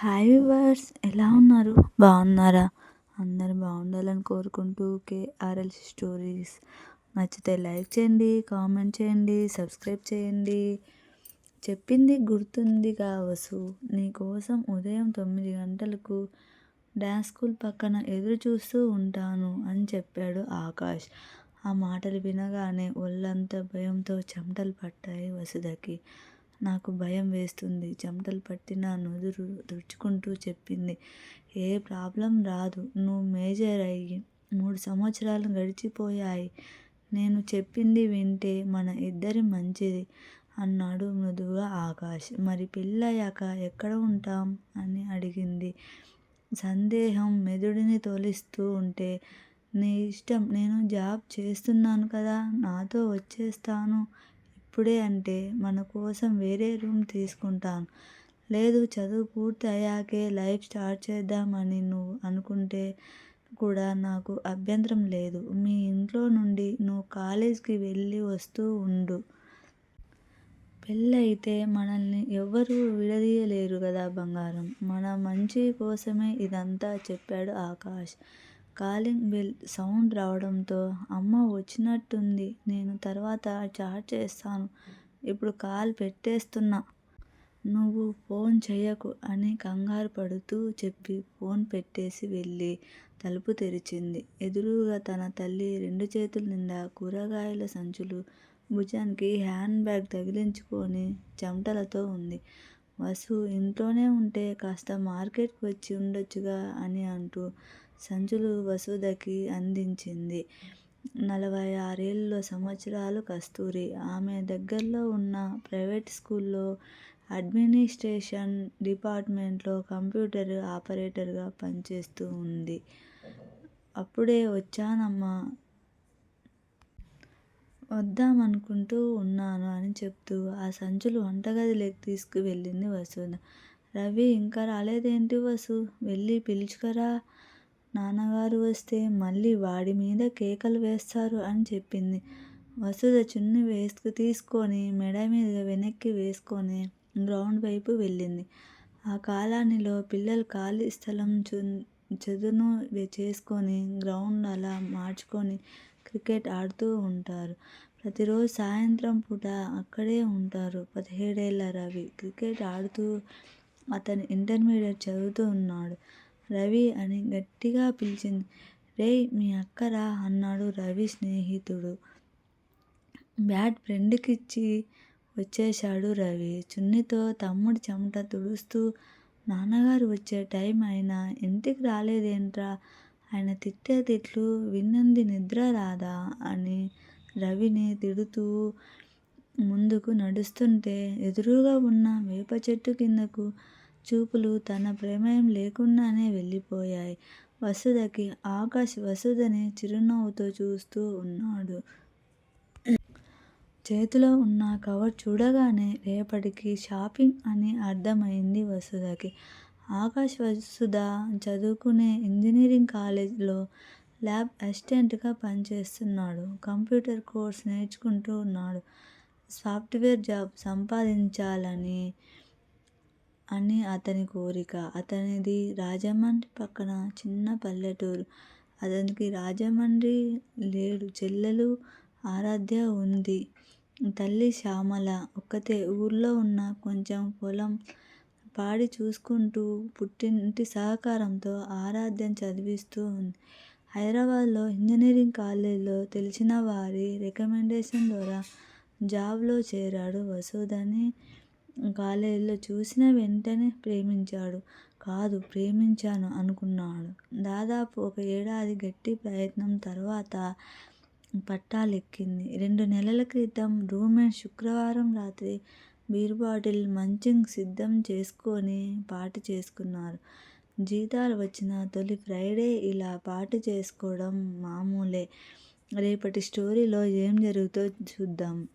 Hi viewers ఎలా ఉన్నారు? బాగున్నారా? అందరు బాగుండాలని కోరుకుంటూ కేఆర్ఎల్ స్టోరీస్ నచ్చితే లైక్ చేయండి కామెంట్ చేయండి సబ్స్క్రైబ్ చేయండి. చెప్పింది గుర్తుంది వసు. నీకోసం ఉదయం తొమ్మిది గంటలకు డ్యాన్స్ స్కూల్ పక్కన ఎదురు చూస్తూ ఉంటాను అని చెప్పాడు ఆకాష్. ఆ మాటలు వినగానే ఒళ్ళంతా భయంతో చెమటలు పట్టాయి వసుధకి. నాకు భయం వేస్తుంది. చెమటలు పట్టిన నుదురు తుడుచుకుంటూ చెప్పింది. ఏ ప్రాబ్లం రాదు. నువ్వు మేజర్ అయ్యి మూడు సంవత్సరాలు గడిచిపోయాయి. నేను చెప్పింది వింటే మన ఇద్దరి మంచిది అన్నాడు మృదువుగా ఆకాష్. మరి పెళ్ళయ్యాక ఎక్కడ ఉంటాం? అని అడిగింది. సందేహం మెదుడిని తోలిస్తూ ఉంటే నీ ఇష్టం నేను జాబ్ చేస్తున్నాను కదా నాతో వచ్చేస్తాను. ఇప్పుడే అంటే మన కోసం వేరే రూమ్ తీసుకుంటాను. లేదు చదువు పూర్తి అయ్యాకే లైఫ్ స్టార్ట్ చేద్దామని నువ్వు అనుకుంటే కూడా నాకు అభ్యంతరం లేదు. మీ ఇంట్లో నుండి నువ్వు కాలేజ్కి వెళ్ళి వస్తూ ఉండు. పెళ్ళైతే మనల్ని ఎవ్వరూ విడదీయలేరు కదా బంగారం. మన మంచి కోసమే ఇదంతా చెప్పాడు ఆకాష్. కాలింగ్ బెల్ సౌండ్ రావడంతో అమ్మ వచ్చినట్టుంది నేను తర్వాత చాట్ చేస్తాను. ఇప్పుడు కాల్ పెట్టేస్తున్నా. నువ్వు ఫోన్ చేయకు అని కంగారు పడుతూ చెప్పి ఫోన్ పెట్టేసి వెళ్ళి తలుపు తెరిచింది. ఎదురుగా తన తల్లి రెండు చేతుల నిండా కూరగాయల సంచులు భుజానికి హ్యాండ్ బ్యాగ్ తగిలించుకొని చెమటలతో ఉంది. వసు ఇంట్లోనే ఉంటే కాస్త మార్కెట్కి వచ్చి ఉండొచ్చుగా అని అంటూ సంచులు వసుధకి అందించింది. నలభై ఆరేళ్ళ సంవత్సరాలు కస్తూరి. ఆమె దగ్గరలో ఉన్న ప్రైవేట్ స్కూల్లో అడ్మినిస్ట్రేషన్ డిపార్ట్మెంట్లో కంప్యూటర్ ఆపరేటర్గా పనిచేస్తూ ఉంది. అప్పుడే వచ్చానమ్మా. వద్దామనుకుంటూ ఉన్నాను అని చెప్తూ ఆ సంచులు వంటగదిలోకి తీసుకువెళ్ళింది వసుధ. రవి ఇంకా రాలేదేంటి వసు? వెళ్ళి పిలుచుకరా. నాన్నగారు వస్తే మళ్ళీ వాడి మీద కేకలు వేస్తారు అని చెప్పింది. వసుధ చున్ని వేసుకు తీసుకొని మెడ మీద వెనక్కి వేసుకొని గ్రౌండ్ వైపు వెళ్ళింది. ఆ కాలానిలో పిల్లలు ఖాళీ స్థలం చు చదును చేసుకొని గ్రౌండ్ అలా మార్చుకొని క్రికెట్ ఆడుతూ ఉంటారు. ప్రతిరోజు సాయంత్రం పూట అక్కడే ఉంటారు. పదిహేడేళ్ళ రవి క్రికెట్ ఆడుతూ అతను ఇంటర్మీడియట్ చదువుతూ ఉన్నాడు. రవి అని గట్టిగా పిలిచింది. రేయ్ మీ అక్కరా అన్నాడు రవి స్నేహితుడు. బ్యాట్ ఫ్రెండ్కిచ్చి వచ్చేశాడు రవి. చున్నితో తమ్ముడి చెమట తుడుస్తూ నాన్నగారు వచ్చే టైం అయినా ఇంటికి రాలేదేంట్రా? ఆయన తిట్టే తిట్లు విన్నంది నిద్ర రాదా? అని రవిని తిడుతూ ముందుకు నడుస్తుంటే ఎదురుగా ఉన్న వేప చెట్టు కిందకు చూపులు తన ప్రమేయం లేకుండానే వెళ్ళిపోయాయి. వసుధకి ఆకాష్ వసుధని చిరునవ్వుతో చూస్తూ ఉన్నాడు. చేతిలో ఉన్న కవర్ చూడగానే రేపటికి షాపింగ్ అని అర్థమైంది వసుధకి. ఆకాష్ వసుధ చదువుకునే ఇంజనీరింగ్ కాలేజ్లో ల్యాబ్ అసిస్టెంట్గా పనిచేస్తున్నాడు. కంప్యూటర్ కోర్స్ నేర్చుకుంటూ ఉన్నాడు. సాఫ్ట్వేర్ జాబ్ సంపాదించాలని అని అతని కోరిక. అతనిది రాజమండ్రి పక్కన చిన్న పల్లెటూరు. అతనికి రాజమండ్రి లేడు చెల్లెలు ఆరాధ్య ఉంది. తల్లి శ్యామల ఒక్కతే. ఊర్లో ఉన్న కొంచెం పొలం, పాడి చూసుకుంటూ పుట్టింటి సహకారంతో ఆరాధ్యను చదివిస్తూ ఉంది. హైదరాబాద్లో ఇంజనీరింగ్ కాలేజ్లో తెలిసిన వారి రికమెండేషన్ ద్వారా జాబ్లో చేరాడు. వసుధని కాలేజీలో చూసిన వెంటనే ప్రేమించాడు కాదు ప్రేమించాను అనుకున్నాడు. దాదాపు ఒక ఏడాది గట్టి ప్రయత్నం తర్వాత పట్టాలెక్కింది. రెండు నెలల క్రితం రూమెన్ శుక్రవారం రాత్రి బీర్ బాటిల్ మంచింగ్ సిద్ధం చేసుకొని పార్టీ చేసుకున్నారు. జీతాలు వచ్చిన తొలి ఫ్రైడే ఇలా పార్టీ చేసుకోవడం మామూలే. రేపటి స్టోరీలో ఏం జరుగుతో చూద్దాం.